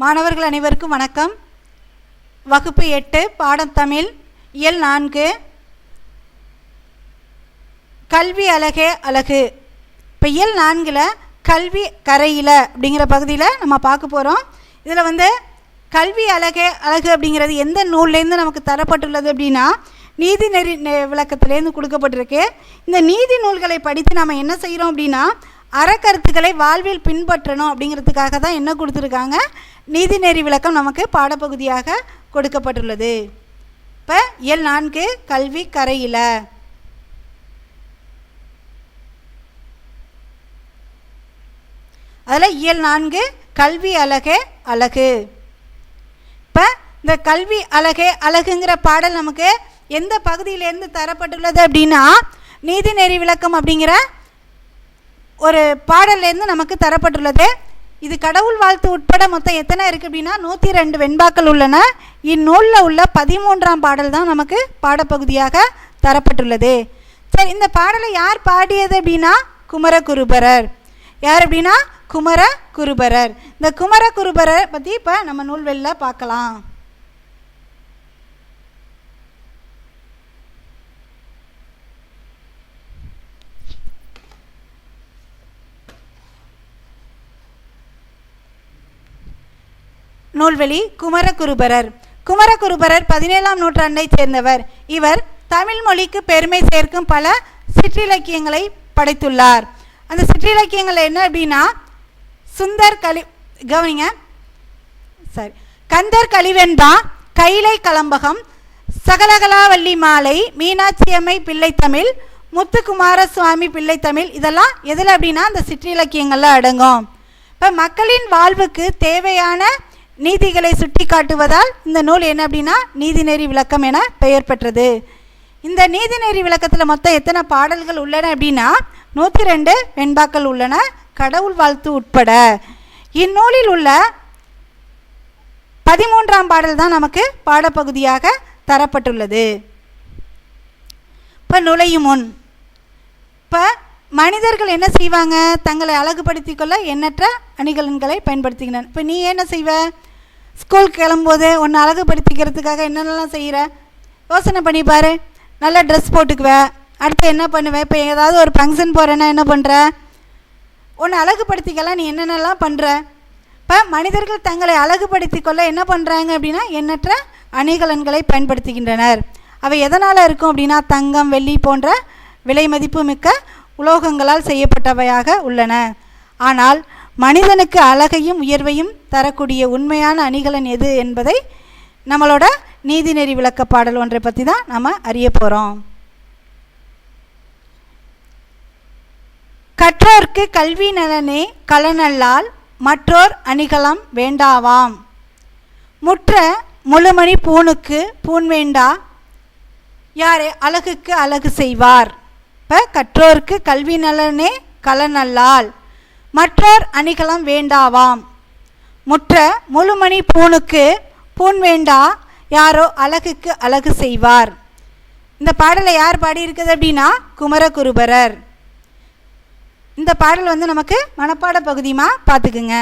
மாணவர்கள் அனைவருக்கும் வணக்கம். வகுப்பு எட்டு பாடம் தமிழ் இயல் நான்கு. கல்வி அழகே அழகு. இப்போ இயல் நான்கில் கல்வி கரையில் அப்படிங்கிற பகுதியில் நம்ம பார்க்க போகிறோம் இதில் வந்து கல்வி அழகே அழகு அப்படிங்கிறது எந்த நூல்லேருந்து நமக்கு தரப்பட்டுள்ளது அப்படின்னா நீதிநெறி நெறி விளக்கத்திலேருந்து கொடுக்கப்பட்டிருக்கு. இந்த நீதி நூல்களை படித்து நாம் என்ன செய்கிறோம் அப்படின்னா அறக்கருத்துக்களை வாழ்வில் பின்பற்றணும் அப்படிங்கிறதுக்காக தான் என்ன கொடுத்துருக்காங்க? நீதிநெறி விளக்கம் நமக்கு பாடப்பகுதியாக கொடுக்கப்பட்டுள்ளது. இப்போ இயல் நான்கு கல்வி கரையில். அதில் இயல் நான்கு கல்வி அழகே அழகு. இப்போ இந்த கல்வி அழகே அழகுங்கிற பாடல் நமக்கு எந்த பகுதியிலேருந்து தரப்பட்டுள்ளது அப்படின்னா நீதிநெறி விளக்கம் அப்படிங்கிற ஒரு பாடல்லேருந்து நமக்கு தரப்பட்டுள்ளது. இது கடவுள் வாழ்த்து உட்பட மொத்தம் எத்தனை இருக்குது அப்படின்னா நூற்றி ரெண்டு வெண்பாக்கள் உள்ளன. இந்நூலில் உள்ள பதிமூன்றாம் பாடல் தான் நமக்கு பாடப்பகுதியாக தரப்பட்டுள்ளது. சரி இந்த பாடலை யார் பாடியது அப்படின்னா குமரகுருபரர். யார் அப்படின்னா குமர குருபரர் இந்த குமர குருபரர் பற்றி இப்போ நம்ம நூல்வெளியில் பார்க்கலாம். நூல்வெளி குமரகுருபரர். குமரகுருபரர் பதினேழாம் நூற்றாண்டைச் சேர்ந்தவர். இவர் தமிழ் மொழிக்கு பெருமை சேர்க்கும் பல சிற்றிலக்கியங்களை படைத்துள்ளார். அந்த சிற்றிலக்கியங்கள் என்ன அப்படின்னா சுந்தர் கலி கவனிங்க. சரி கந்தர் கலிவெண்பா கைலை கலம்பகம் சகலகலாவல்லி மாலை மீனாட்சியம்மை பிள்ளைத்தமிழ் முத்துக்குமார சுவாமி பிள்ளைத்தமிழ் இதெல்லாம் எதில் அப்படின்னா அந்த சிற்றிலக்கியங்களில் அடங்கும். இப்போ மக்களின் வாழ்வுக்கு தேவையான நீதிகளை சுட்டி காட்டுவதால் இந்த நூல் என்ன அப்படின்னா நீதிநெறி விளக்கம் என பெயர் பெற்றது. இந்த நீதிநெறி விளக்கத்தில் மொத்தம் எத்தனை பாடல்கள் உள்ளன அப்படின்னா நூற்றி ரெண்டு வெண்பாக்கள் உள்ளன கடவுள் வாழ்த்து உட்பட. இந்நூலில் உள்ள பதிமூன்றாம் பாடல் தான் நமக்கு பாடப்பகுதியாக தரப்பட்டுள்ளது. இப்போ நுழையும் முன். இப்போ மனிதர்கள் என்ன செய்வாங்க? தங்களை அழகுபடுத்திக் கொள்ள எண்ணற்ற அணிகலன்களை பயன்படுத்துகின்றன. இப்போ நீ என்ன செய்வ? ஸ்கூல் கிளம்பும்போது உன்னை அழகுபடுத்திக்கிறதுக்காக என்னென்னலாம் செய்கிற யோசனை பண்ணி பாரு. நல்ல ட்ரெஸ் போட்டுக்குவேன் அடுத்து என்ன பண்ணுவேன் இப்போ ஏதாவது ஒரு ஃபங்க்ஷன் போகிறேன்னா என்ன பண்ணுற உன்னை அழகுபடுத்திக்கலாம் நீ என்னென்னலாம் பண்ணுற இப்போ மனிதர்கள் தங்களை அழகுபடுத்தி கொள்ள என்ன பண்ணுறாங்க அப்படின்னா எண்ணற்ற அணிகலன்களை பயன்படுத்துகின்றனர். அவை எதனால் இருக்கும் அப்படின்னா தங்கம் வெள்ளி போன்ற விலை மதிப்பு மிக்க உலோகங்களால் செய்யப்பட்டவையாக உள்ளன. ஆனால் மனிதனுக்கு அழகையும் உயர்வையும் தரக்கூடிய உண்மையான அணிகலன் எது என்பதை நம்மளோட நீதிநெறி விளக்க பாடல் ஒன்றை பற்றி தான் நம்ம அறிய போகிறோம் கற்றோர்க்கு கல்வி நலனே கலனல்லால் மற்றோர் அணிகலம் வேண்டாவாம். முற்ற முழுமணி பூணுக்கு பூன் வேண்டா யாரே அழகுக்கு அழகு செய்வார். இப்போ கற்றோர்க்கு கல்வி நலனே கலனல்லால் மற்றோர் அணிகலம் வேண்டாவாம். முற்ற முழுமணி பூணுக்கு பூன் வேண்டா யாரோ அழகுக்கு அழகு செய்வார். இந்த பாடலை யார் பாடியிருக்குது அப்படின்னா குமரகுருபரர். இந்த பாடல் வந்து நமக்கு மனப்பாட பகுதியுமா பார்த்துக்குங்க.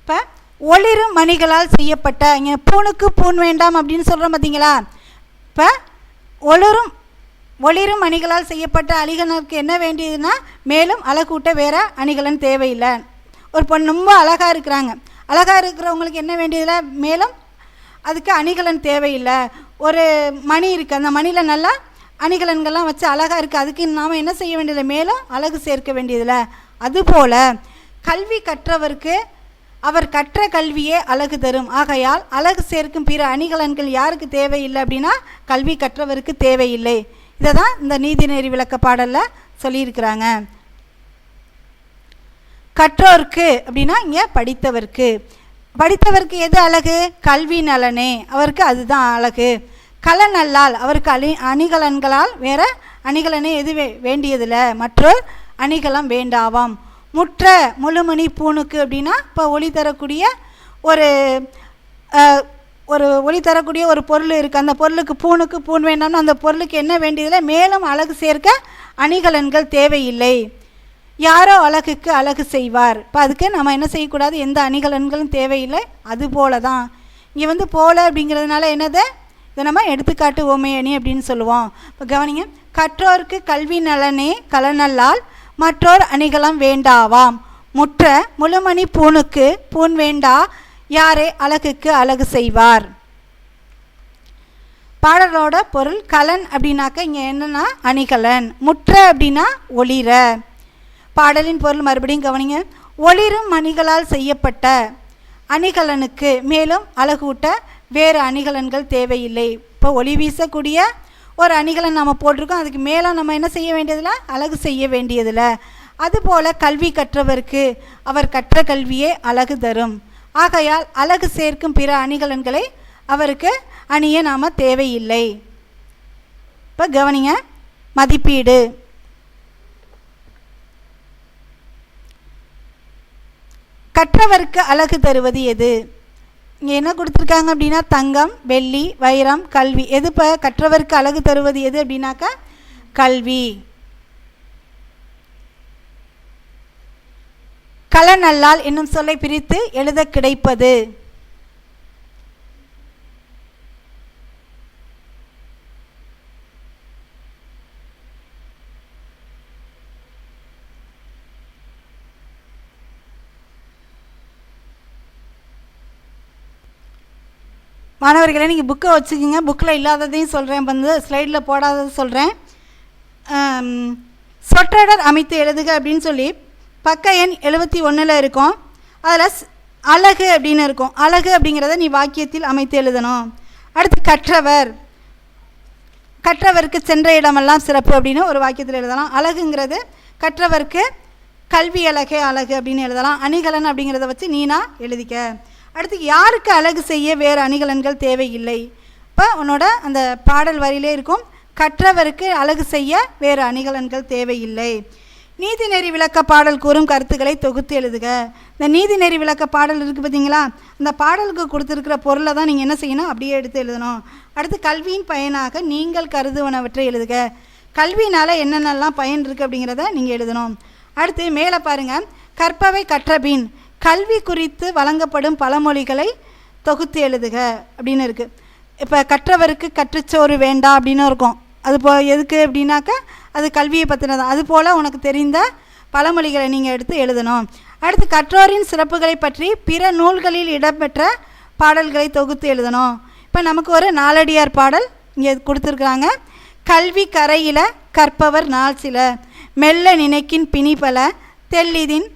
இப்போ ஒளிரும் மணிகளால் செய்யப்பட்ட இங்கே பூணுக்கு பூன் வேண்டாம் அப்படின்னு சொல்கிறோம் பார்த்தீங்களா இப்போ ஒளிரும் ஒளிரும் அணிகளால் செய்யப்பட்ட அணிகலனுக்கு என்ன வேண்டியதுன்னா மேலும் அழகூட்ட வேற அணிகலன் தேவையில்லை. ஒரு பொண்ணு ரொம்ப அழகாக இருக்கிறாங்க. அழகாக இருக்கிறவங்களுக்கு என்ன வேண்டியதில்லை மேலும் அதுக்கு அணிகலன் தேவையில்லை. ஒரு மணி இருக்குது அந்த மணியில் நல்லா அணிகலன்கள்லாம் வச்சு அழகாக இருக்குது அதுக்கு நாம் என்ன செய்ய வேண்டியதில்லை? மேலும் அழகு சேர்க்க வேண்டியதில்லை. அதுபோல் கல்வி கற்றவருக்கு அவர் கற்ற கல்வியே அழகு தரும். ஆகையால் அழகு சேர்க்கும் பிற அணிகலன்கள் யாருக்கு தேவையில்லை அப்படின்னா கல்வி கற்றவருக்கு தேவையில்லை. இதை தான் இந்த நீதிநெறி விளக்க பாடலில் சொல்லியிருக்கிறாங்க. கற்றோருக்கு அப்படின்னா இங்கே படித்தவருக்கு. படித்தவருக்கு எது அழகு? கல்வி நலனே. அவருக்கு அதுதான் அழகு. கலன் அல்லால் அவருக்கு அணி அணிகலன்களால் வேற அணிகலனே எது வே வேண்டியதில்லை. மற்றொரு அணிகலம் வேண்டாவாம். முற்ற முழுமணி பூணுக்கு அப்படின்னா இப்போ ஒளி தரக்கூடிய ஒரு ஒரு ஒளி தரக்கூடிய ஒரு பொருள் இருக்குது அந்த பொருளுக்கு பூணுக்கு பூன் வேண்டாம்னு அந்த பொருளுக்கு என்ன வேண்டியதில்லை மேலும் அழகு சேர்க்க அணிகலன்கள் தேவையில்லை. யாரோ அழகுக்கு அழகு செய்வார். இப்போ அதுக்கு நம்ம என்ன செய்யக்கூடாது? எந்த அணிகலன்களும் தேவையில்லை. அது போல தான் இங்கே வந்து போல அப்படிங்கிறதுனால என்னது? இதை நம்ம எடுத்துக்காட்டு ஓமையணி அப்படின்னு சொல்லுவோம். இப்போ கவனிங்க. கற்றோருக்கு கல்வி நலனே கலனல்லால் மற்றோர் அணிகலம் வேண்டாவாம். முற்ற முழுமணி பூணுக்கு பூன் வேண்டா யாரே அழகுக்கு அழகு செய்வார். பாடலோட பொருள் கலன் அப்படின்னாக்க இங்கே என்னென்னா அணிகலன் முற்ற அப்படின்னா ஒளிர. பாடலின் பொருள் மறுபடியும் கவனிங்க. ஒளிரும் மணிகளால் செய்யப்பட்ட அணிகலனுக்கு மேலும் அழகூட்ட வேறு அணிகலன்கள் தேவையில்லை. இப்போ ஒளி வீசக்கூடிய ஒரு அணிகலன் நம்ம போட்டிருக்கோம். அதுக்கு மேலே நம்ம என்ன செய்ய வேண்டியதில்ல? அழகு செய்ய வேண்டியதில்லை. அதுபோல் கல்வி கற்றவருக்கு அவர் கற்ற கல்வியே அழகு தரும். ஆகையால் அழகு சேர்க்கும் பிற அணிகலன்களை அவருக்கு அணிய நாம் தேவையில்லை. இப்போ கவனிங்க மதிப்பீடு. கற்றவருக்கு அழகு தருவது எது? இங்கே என்ன கொடுத்துருக்காங்க அப்படின்னா தங்கம் வெள்ளி வைரம் கல்வி. எது இப்போ கற்றவருக்கு அழகு தருவது எது அப்படின்னாக்கா கல்வி. கலநல்லால் என்னும் சொல்லை பிரித்து எழுத கிடைப்பது. மாணவர்களே நீங்கள் புக்கை வச்சுக்கிங்க. புக்கில் இல்லாததையும் சொல்கிறேன் வந்து ஸ்லைடில் போடாதது சொல்கிறேன் சொற்றொடர் அமைத்து எழுதுக அப்படின்னு சொல்லி பக்க எண் எழுபத்தி ஒன்றில் இருக்கும். அதில் அழகு அப்படின்னு இருக்கும். அழகு அப்படிங்கிறத நீ வாக்கியத்தில் அமைத்து எழுதணும். அடுத்து கற்றவர். கற்றவருக்கு சென்ற இடமெல்லாம் சிறப்பு அப்படின்னு ஒரு வாக்கியத்தில் எழுதலாம். அழகுங்கிறது கற்றவருக்கு கல்வி அழகே அழகு அப்படின்னு எழுதலாம். அணிகலன் அப்படிங்கிறத வச்சு நீனா எழுதிக்க. அடுத்து யாருக்கு அழகு செய்ய வேறு அணிகலன்கள் தேவையில்லை? இப்போ உன்னோட அந்த பாடல் வரியிலே இருக்கும். கற்றவருக்கு அழகு செய்ய வேறு அணிகலன்கள் தேவையில்லை. நீதிநெறி விளக்க பாடல் கூறும் கருத்துக்களை தொகுத்து எழுதுக. இந்த நீதிநெறி விளக்க பாடல் இருக்குது பார்த்தீங்களா அந்த பாடலுக்கு கொடுத்துருக்கிற பொருளை தான் நீங்கள் என்ன செய்யணும்? அப்படியே எடுத்து எழுதணும். அடுத்து கல்வியின் பயனாக நீங்கள் கருதுவனவற்றை எழுதுக. கல்வினால் என்னென்னலாம் பயன் இருக்குது அப்படிங்கிறத நீங்கள் எழுதணும். அடுத்து மேலே பாருங்கள் கற்பவை கற்றபின் கல்வி குறித்து வழங்கப்படும் பழமொழிகளை தொகுத்து எழுதுக அப்படின்னு இருக்குது இப்போ கற்றவருக்கு கற்றுச்சோறு வேண்டாம் அப்படின்னு இருக்கும். அது போ எதுக்கு அப்படின்னாக்கா அது கல்வியை பற்றினது அது போல் உனக்கு தெரிந்த பழமொழிகளை நீங்கள் எடுத்து எழுதணும். அடுத்து கற்றோரின் சிறப்புகளை பற்றி பிற நூல்களில் இடம்பெற்ற பாடல்களை தொகுத்து எழுதணும். இப்போ நமக்கு ஒரு நாலடியார் பாடல் இங்கே கொடுத்துருக்குறாங்க. கல்வி கரையில் கற்பவர் நாள் சில. மெல்ல நினைக்கின் பிணிபல. தெல்லிதின்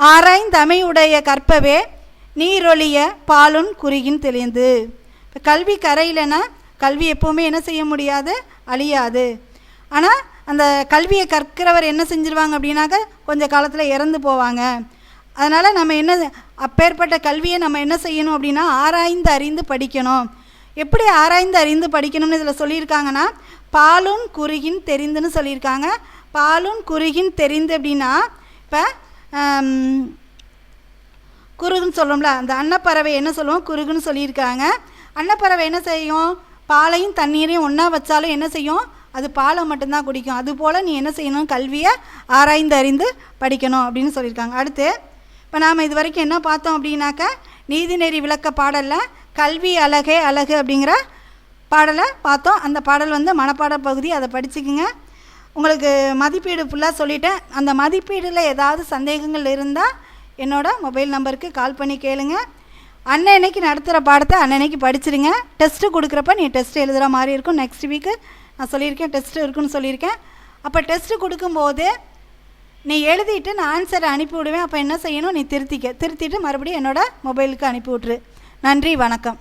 ஆராய்ந்தமையுடைய கற்பவே நீரொழிய பாலுன் குறுகின் தெளிந்து. இப்போ கல்வி கரையிலனா கல்வி எப்போவுமே என்ன செய்ய முடியாது? அழியாது. ஆனால் அந்த கல்வியை கற்கிறவர் என்ன செஞ்சிருவாங்க அப்படின்னாக்க கொஞ்சம் காலத்தில் இறந்து போவாங்க. அதனால் நம்ம என்ன அப்பேற்பட்ட கல்வியை நம்ம என்ன செய்யணும் அப்படின்னா ஆராய்ந்து அறிந்து படிக்கணும். எப்படி ஆராய்ந்து அறிந்து படிக்கணும்னு இதில் சொல்லியிருக்காங்கன்னா பாலும் குறுகின் தெரிந்துன்னு சொல்லியிருக்காங்க. பாலும் குறுகின் தெரிந்து அப்படின்னா இப்போ குறுகுன்னு சொல்லுவோம்ல அந்த அன்னப்பறவை என்ன சொல்லுவோம்? குறுகுன்னு சொல்லியிருக்காங்க. அன்னப்பறவை என்ன செய்யும்? பாலையும் தண்ணீரையும் ஒன்றா வச்சாலும் என்ன செய்யும்? அது பாலை மட்டும்தான் குடிக்கும். அதுபோல் நீ என்ன செய்யணும்? கல்வியை ஆராய்ந்து அறிந்து படிக்கணும் அப்படின்னு சொல்லியிருக்காங்க. அடுத்து இப்போ நாம் இது வரைக்கும் என்ன பார்த்தோம் அப்படின்னாக்கா நீதிநெறி விளக்க பாடலில் கல்வி அழகே அழகு அப்படிங்கிற பாடலை பார்த்தோம். அந்த பாடல் வந்து மனப்பாட பகுதி அதை படிச்சுக்குங்க. உங்களுக்கு மதிப்பீடு ஃபுல்லாக சொல்லிட்டேன். அந்த மதிப்பீடில் ஏதாவது சந்தேகங்கள் இருந்தால் என்னோடய மொபைல் நம்பருக்கு கால் பண்ணி கேளுங்கள் அன்னன்னைக்கு நடத்துகிற பாடத்தை அன்னன்னைக்கு படிச்சிருங்க. டெஸ்ட்டு கொடுக்குறப்ப நீ டெஸ்ட் எழுதுகிற மாதிரி இருக்கும். நெக்ஸ்ட் வீக்கு நான் சொல்லியிருக்கேன் டெஸ்ட்டு இருக்குன்னு சொல்லியிருக்கேன். அப்போ டெஸ்ட்டு கொடுக்கும்போது நீ எழுதிட்டு நான் ஆன்சரை அனுப்பி விடுவேன் அப்போ என்ன செய்யணும்? நீ திருத்திக்க திருத்திட்டு மறுபடியும் என்னோடய மொபைலுக்கு அனுப்பி விட்ரு நன்றி வணக்கம்.